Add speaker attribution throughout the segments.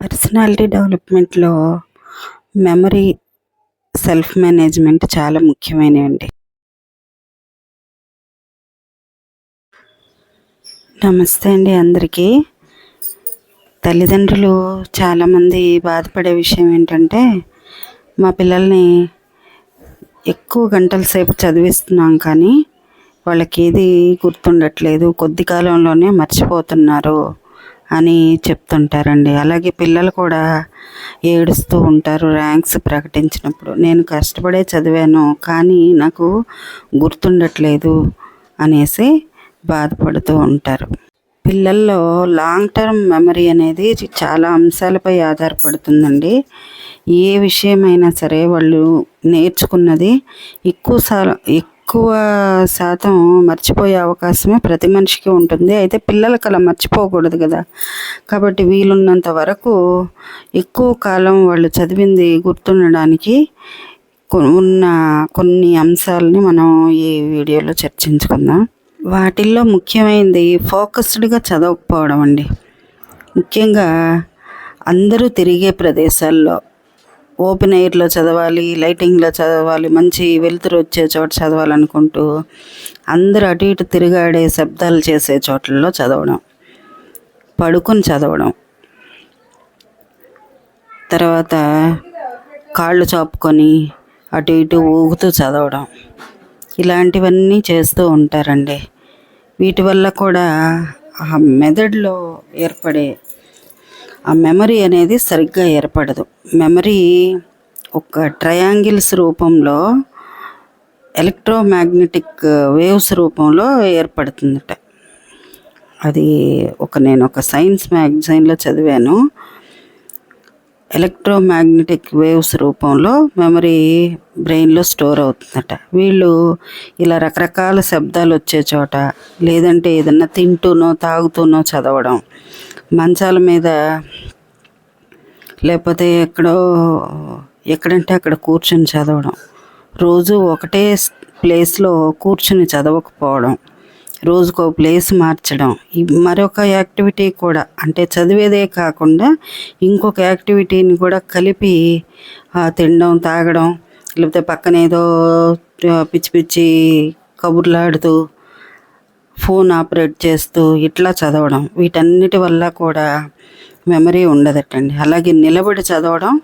Speaker 1: Personality డెవలప్మెంట్లో memory self management చాలా ముఖ్యమైనవండి. నమస్తే అండి అందరికీ. తల్లిదండ్రులు చాలామంది బాధపడే విషయం ఏంటంటే మా పిల్లల్ని ఎక్కువ గంటల సేపు చదివిస్తున్నాం కానీ వాళ్ళకి ఏది గుర్తుండట్లేదు. కొద్ది కాలంలోనే మర్చిపోతున్నారు. అని చెప్తుంటారండి. అలాగే పిల్లలు కూడా ఏడుస్తూ ఉంటారు ర్యాంక్స్ ప్రకటించినప్పుడు. నేను కష్టపడే చదివాను కానీ నాకు గుర్తుండట్లేదు అనేసి బాధపడుతూ ఉంటారు. పిల్లల్లో లాంగ్ టర్మ్ మెమరీ అనేది చాలా అంశాలపై ఆధారపడుతుందండి. ఏ విషయమైనా సరే వాళ్ళు నేర్చుకున్నది ఎక్కువ సార్లు ఎక్కువ శాతం మర్చిపోయే అవకాశమే ప్రతి మనిషికి ఉంటుంది. అయితే పిల్లలకి అలా మర్చిపోకూడదు కదా. కాబట్టి వీలున్నంత వరకు ఎక్కువ కాలం వాళ్ళు చదివింది గుర్తుండడానికి ఉన్న కొన్ని అంశాలని మనం ఈ వీడియోలో చర్చించుకుందాం. వాటిల్లో ముఖ్యమైనది ఫోకస్డ్గా చదవకపోవడం అండి. ముఖ్యంగా అందరూ తిరిగే ప్రదేశాల్లో ఓపెన్ ఎయిర్లో చదవాలి లైటింగ్లో చదవాలి మంచి వెలుతురు వచ్చే చోట చదవాలనుకుంటూ అందరూ అటు ఇటు తిరిగాడే శబ్దాలు చేసే చోట్లలో చదవడం పడుకొని చదవడం. తర్వాత కాళ్ళు చాపుకొని అటు ఇటు ఊగుతూ చదవడం. ఇలాంటివన్నీ చేస్తూ ఉంటారండి. వీటి వల్ల కూడా ఆ మెదడులో ఏర్పడే ఆ మెమరీ అనేది సరిగ్గా ఏర్పడదు. మెమరీ ఒక ట్రయాంగిల్స్ రూపంలో ఎలక్ట్రోమాగ్నెటిక్ వేవ్స్ రూపంలో ఏర్పడుతుందట. అది ఒక నేను ఒక సైన్స్ మ్యాగజైన్లో చదివాను. ఎలక్ట్రోమాగ్నెటిక్ వేవ్స్ రూపంలో మెమరీ బ్రెయిన్లో స్టోర్ అవుతుందట. వీళ్ళు ఇలా రకరకాల శబ్దాలు వచ్చే చోట లేదంటే ఏదన్నా తింటూనో తాగుతూనో చదవడం మంచాల మీద లేకపోతే ఎక్కడో ఎక్కడంటే అక్కడ కూర్చొని చదవడం. రోజు ఒకటే ప్లేస్లో కూర్చుని చదవకపోవడం. రోజుకో ప్లేస్ మార్చడం. మరొక యాక్టివిటీ కూడా అంటే చదివేదే కాకుండా ఇంకొక యాక్టివిటీని కూడా కలిపి తినడం తాగడం లేకపోతే పక్కన ఏదో పిచ్చి పిచ్చి కబుర్లాడుతూ ఫోన్ ఆపరేట్ చేస్తూ ఇట్లా చదవడం వీటన్నిటి వల్ల కూడా మెమరీ ఉండదటండి. అలాగే నిలబడి చదవడం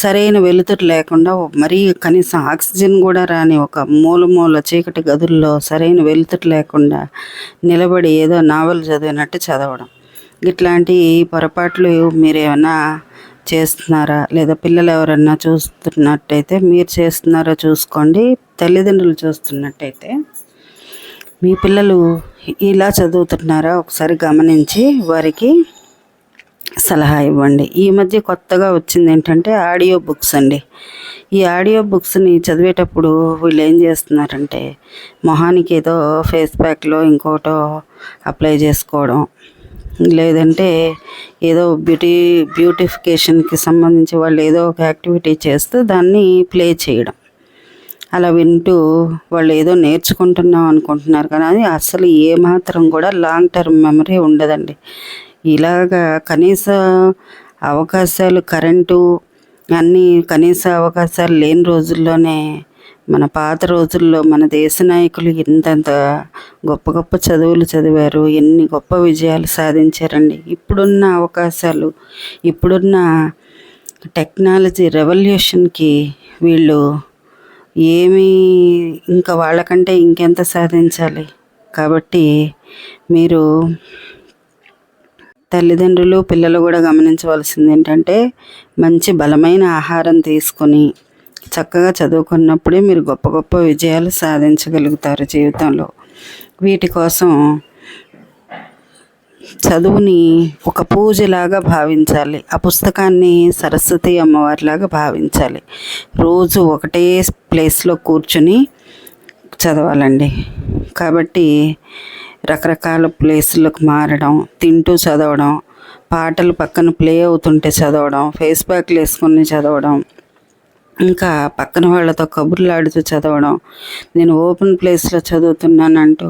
Speaker 1: సరైన వెలుతురు లేకుండా మరీ కనీసం ఆక్సిజన్ కూడా రాని ఒక మూల మూల చీకటి గదుల్లో సరైన వెలుతురు లేకుండా నిలబడి ఏదో నావల్ చదివినట్టు చదవడం. ఇట్లాంటి పొరపాట్లు మీరు ఏమైనా చేస్తున్నారా? లేదా పిల్లలు ఎవరన్నా చూస్తున్నట్టయితే మీరు చేస్తున్నారో చూసుకోండి. తల్లిదండ్రులు చూస్తున్నట్టయితే మీ పిల్లలు ఇలా చదువుతున్నారా? ఒకసారి గమనించి వారికి సలహా ఇవ్వండి. ఈ మధ్య కొత్తగా వచ్చింది ఏంటంటే ఆడియో బుక్స్ అండి. ఈ ఆడియో బుక్స్ని చదివేటప్పుడు వీళ్ళు ఏం చేస్తున్నారంటే మొహానికి ఏదో ఫేస్ ప్యాక్లో ఇంకోటో అప్లై చేసుకోవడం లేదంటే ఏదో బ్యూటీ బ్యూటిఫికేషన్కి సంబంధించి వాళ్ళు ఏదో ఒక యాక్టివిటీ చేస్తూ దాన్ని ప్లే చేయడం. అలా వింటూ వాళ్ళు ఏదో నేర్చుకుంటున్నాం అనుకుంటున్నారు కానీ అది అసలు ఏమాత్రం కూడా లాంగ్ టర్మ్ మెమరీ ఉండదండి. ఇలాగా కనీస అవకాశాలు కరెంటు అన్నీ కనీస అవకాశాలు లేని రోజుల్లోనే మన పాత రోజుల్లో మన దేశ నాయకులు ఇంతంత గొప్ప గొప్ప చదువులు చదివారు ఎన్ని గొప్ప విజయాలు సాధించారండి. ఇప్పుడున్న అవకాశాలు ఇప్పుడున్న టెక్నాలజీ రెవల్యూషన్కి వీళ్ళు ఏమీ ఇంకా వాళ్ళకంటే ఇంకెంత సాధించాలి? కాబట్టి మీరు తల్లిదండ్రులు పిల్లలు కూడా గమనించవలసింది ఏంటంటే మంచి బలమైన ఆహారం తీసుకొని చక్కగా చదువుకున్నప్పుడే మీరు గొప్ప గొప్ప విజయాలు సాధించగలుగుతారు జీవితంలో. వీటి కోసం చదువుని ఒక పూజలాగా భావించాలి. ఆ పుస్తకాన్ని సరస్వతి అమ్మవారిలాగా భావించాలి. రోజు ఒకటే ప్లేస్లో కూర్చుని చదవాలండి. కాబట్టి రకరకాల ప్లేసులకు మారడం తింటూ చదవడం పాటలు పక్కన ప్లే అవుతుంటే చదవడం ఫేస్ ప్యాక్లు వేసుకుని చదవడం ఇంకా పక్కన వాళ్ళతో కబుర్లాడుతూ చదవడం నేను ఓపెన్ ప్లేస్లో చదువుతున్నానంటూ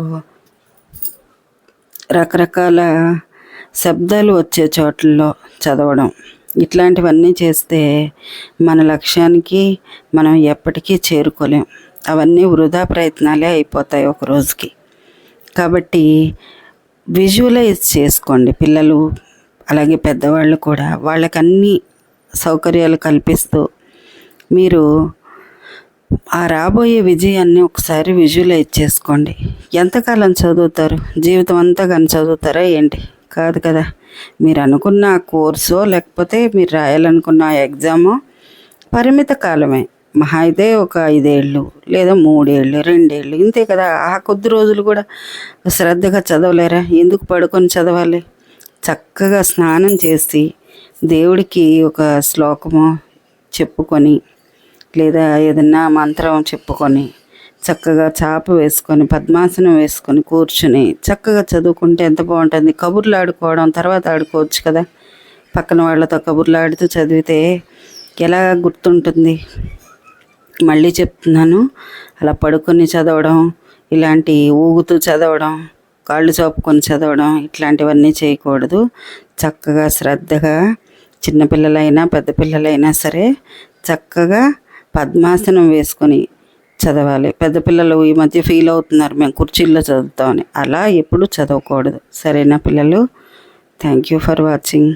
Speaker 1: రకరకాల శబ్దాలు వచ్చే చోట్లలో చదవడం. ఇట్లాంటివన్నీ చేస్తే మన లక్ష్యానికి మనం ఎప్పటికీ చేరుకోలేం. అవన్నీ వృధా ప్రయత్నాలే అయిపోతాయి ఒక రోజుకి. కాబట్టి విజువలైజ్ చేసుకోండి పిల్లలు అలాగే పెద్దవాళ్ళు కూడా. వాళ్ళకన్నీ సౌకర్యాలు కల్పిస్తూ మీరు ఆ రాబోయే విజయాన్ని ఒకసారి విజువలైజ్ చేసుకోండి. ఎంతకాలం చదువుతారు? జీవితం అంతా కానీ చదువుతారా ఏంటి? కాదు కదా. మీరు అనుకున్న ఆ కోర్సో లేకపోతే మీరు రాయాలనుకున్న ఆ ఎగ్జామో పరిమిత కాలమే. మహా అయితే ఒక ఐదేళ్ళు లేదా మూడేళ్ళు రెండేళ్ళు ఇంతే కదా. ఆ కొద్ది రోజులు కూడా శ్రద్ధగా చదవలేరా? ఎందుకు పడుకొని చదవాలి? చక్కగా స్నానం చేసి దేవుడికి ఒక శ్లోకము చెప్పుకొని లేదా ఏదన్నా మంత్రం చెప్పుకొని చక్కగా చాప వేసుకొని పద్మాసనం వేసుకొని కూర్చుని చక్కగా చదువుకుంటే ఎంత బాగుంటుంది. కబుర్లు ఆడుకోవడం తర్వాత ఆడుకోవచ్చు కదా. పక్కన వాళ్ళతో కబుర్లు ఆడుతూ చదివితే ఎలా గుర్తుంటుంది? మళ్ళీ చెప్తున్నాను. అలా పడుకొని చదవడం ఇలాంటి ఊగుతూ చదవడం కాళ్ళు చోపుకొని చదవడం ఇట్లాంటివన్నీ చేయకూడదు. చక్కగా శ్రద్ధగా చిన్నపిల్లలైనా పెద్ద పిల్లలైనా సరే చక్కగా పద్మాసనం వేసుకొని చదవాలి. పెద్ద పిల్లలు ఈ మధ్య ఫీల్ అవుతున్నారు మేము కుర్చీల్లో చదువుతామని అలా ఎప్పుడు చదవకూడదు. సరేనా పిల్లలు? Thank you for watching